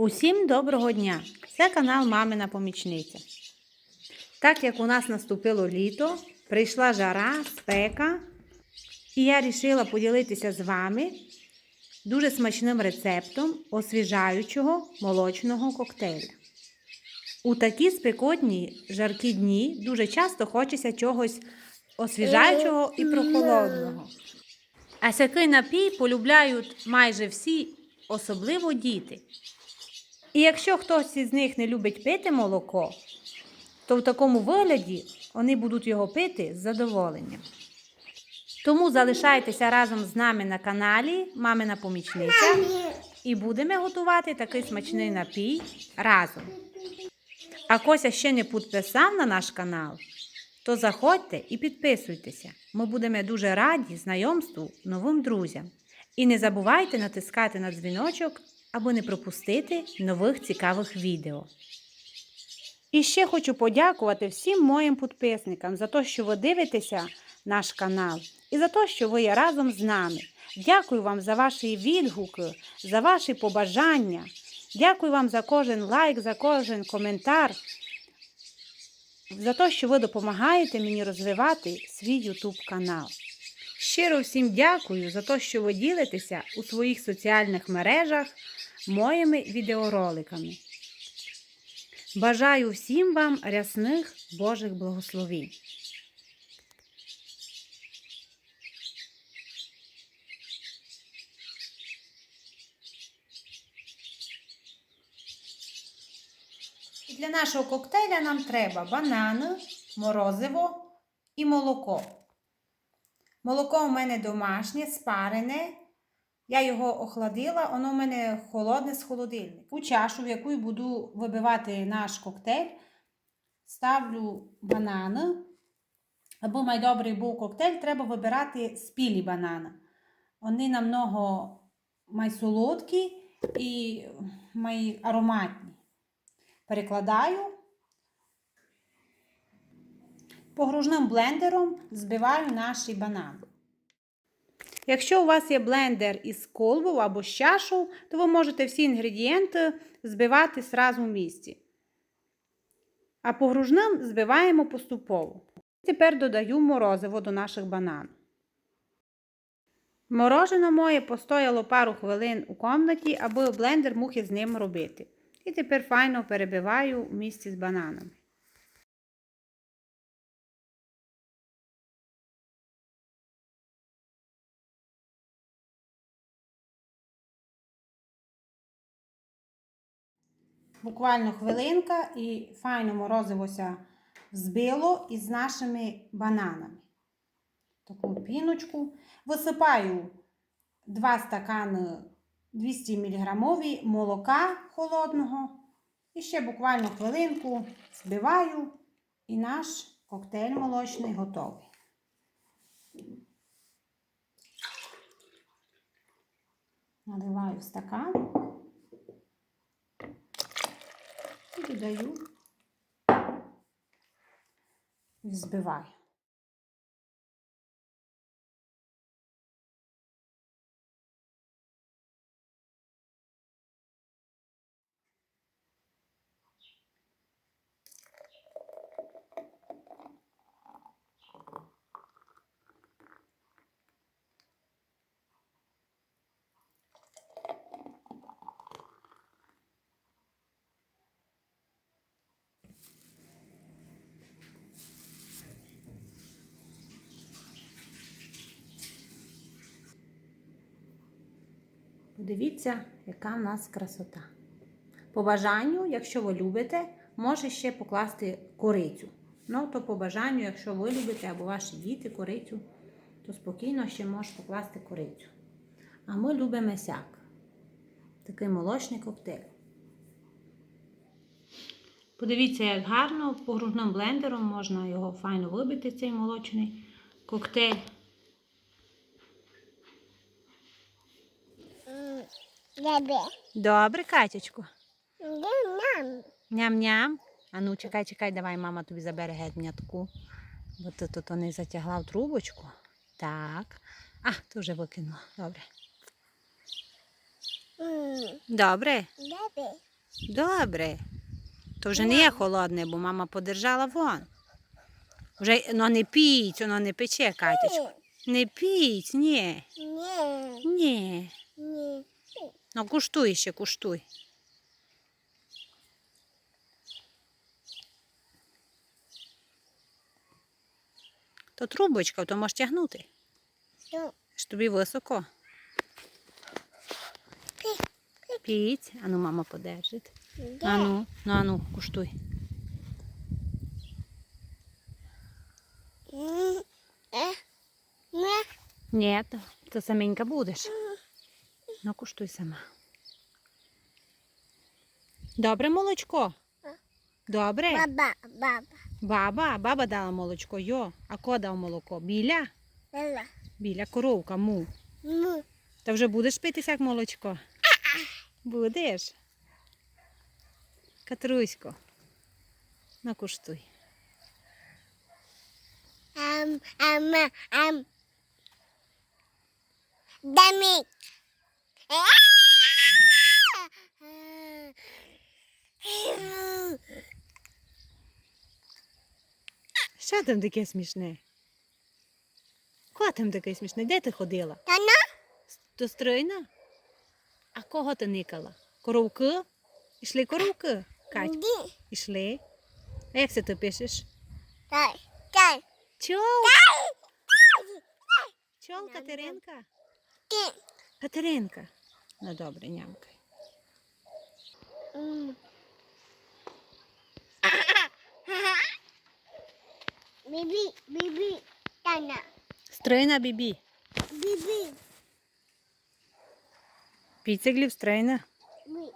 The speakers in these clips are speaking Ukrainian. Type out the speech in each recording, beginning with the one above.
Усім доброго дня! Це канал Мамина Помічниця. Так як у нас наступило літо, прийшла жара, спека, і я вирішила поділитися з вами дуже смачним рецептом освіжаючого молочного коктейля. У такі спекотні жаркі дні дуже часто хочеться чогось освіжаючого і прохолодного. А сякий напій полюбляють майже всі, особливо діти. І якщо хтось із них не любить пити молоко, то в такому вигляді вони будуть його пити з задоволенням. Тому залишайтеся разом з нами на каналі Мамина Помічниця і будемо готувати такий смачний напій разом. А Кося ще не підписав на наш канал, то заходьте і підписуйтеся. Ми будемо дуже раді знайомству новим друзям. І не забувайте натискати на дзвіночок, аби не пропустити нових цікавих відео. І ще хочу подякувати всім моїм підписникам за те, що ви дивитеся наш канал, і за те, що ви є разом з нами. Дякую вам за ваші відгуки, за ваші побажання. Дякую вам за кожен лайк, за кожен коментар, за те, що ви допомагаєте мені розвивати свій YouTube канал. Щиро всім дякую за те, що ви ділитеся у своїх соціальних мережах моїми відеороликами. Бажаю всім вам рясних Божих благословінь. Для нашого коктейля нам треба банани, морозиво і молоко. Молоко у мене домашнє, спарене. Я його охладила, воно у мене холодне з холодильника. У чашу, в яку буду вибивати наш коктейль, ставлю банани. Або май добрий був коктейль, треба вибирати спілі банани. Вони намного май солодкі і май ароматні. Перекладаю. Погружним блендером збиваю наші банани. Якщо у вас є блендер із колбою або з чашу, то ви можете всі інгредієнти збивати зразу в місці. А погружним збиваємо поступово. Тепер додаю морозиво до наших банан. Морожене моє постояло пару хвилин у кімнаті, аби блендер мог із ним робити. І тепер файно перебиваю в місці з бананами. Буквально хвилинка і файно морозивося збило із нашими бананами. Таку піночку. Висипаю 2 стакани 200 мг молока холодного. І ще буквально хвилинку збиваю, і наш коктейль молочний готовий. Наливаю в стакан і додаю і взбиваю. Подивіться, яка в нас красота. По бажанню, якщо ви любите, може ще покласти корицю. Ну, то по бажанню, якщо ви любите або ваші діти корицю, то спокійно ще можеш покласти корицю. А ми любимо сяк. Такий молочний коктейль. Подивіться, як гарно погружним блендером можна його файно вибити, цей молочний коктейль. Добре, Катячку. Ням. Ням-ням. А ну, чекай, чекай, давай мама тобі забере геть м'ятку. Бо ти тут не затягла в трубочку. Так. А, ти вже викинула. Добре. М, Добре. Добре. То вже не є холодне, бо мама подержала вон. Вже ну, не піть, воно не пече, Катечко. Не піть, ні. Ні. Ні. Ні. Ну, куштуй ще, куштуй. То трубочка, то можеш тягнути. Ну, Ж тобі високо. Піть. Ану, мама подержить. де? Ану, ну ану, куштуй. Е. Ні, то, то саменька будеш. Ну, куштуй сама. Добре молочко? Добре? Баба, баба. Баба, баба дала молочко, йо. А ко дав молоко? Біля? Лала. Біля коровка, му. Му. Та вже будеш питися як молочко? Будеш. Катрусько. Ну, куштуй. Ам, ам, ам. Дамі. Що там таке смішне? Ко там таке смішне? Де ти ходила? Та на? До стройна? А кого ти никала? Коровки? Ішли коровки? Кать, ішли. А як це ти пишеш? Тай, тай. Чол? Чол, Катеринка? Катеринка. Ну добре, нямкай. Бібі, бібі, Тана, Стройна бібі. бібі, Піцеглів стройна. бі,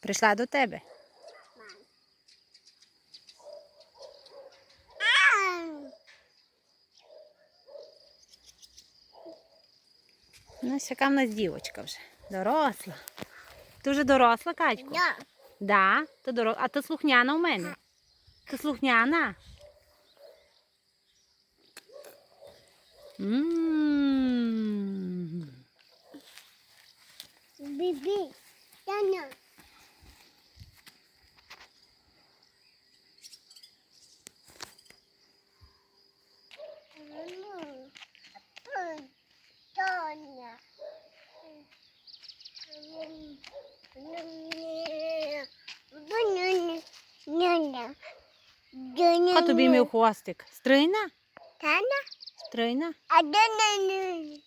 Прийшла до тебе. Ну, яка в нас дівочка вже. Доросла. Ти вже доросла, Катько? Да. Да, ти дорос... а ти слухняна у мене. Ти слухняна? Бібі, я Тоня. Хто тобі мій хвостик? Стрийна? Тана? Стрийна? А де не.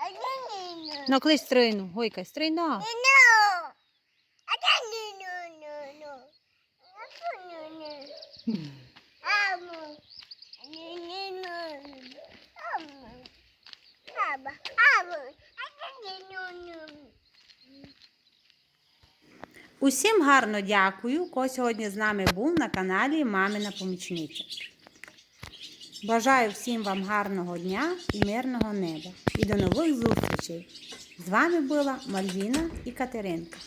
А не Ну, клич стрийну. Гойка, стрийно. No. I don't know, no, Усім гарно дякую, хто сьогодні з нами був на каналі Мамина Помічниця. Бажаю всім вам гарного дня і мирного неба. І до нових зустрічей. З вами була Мальвіна і Катеринка.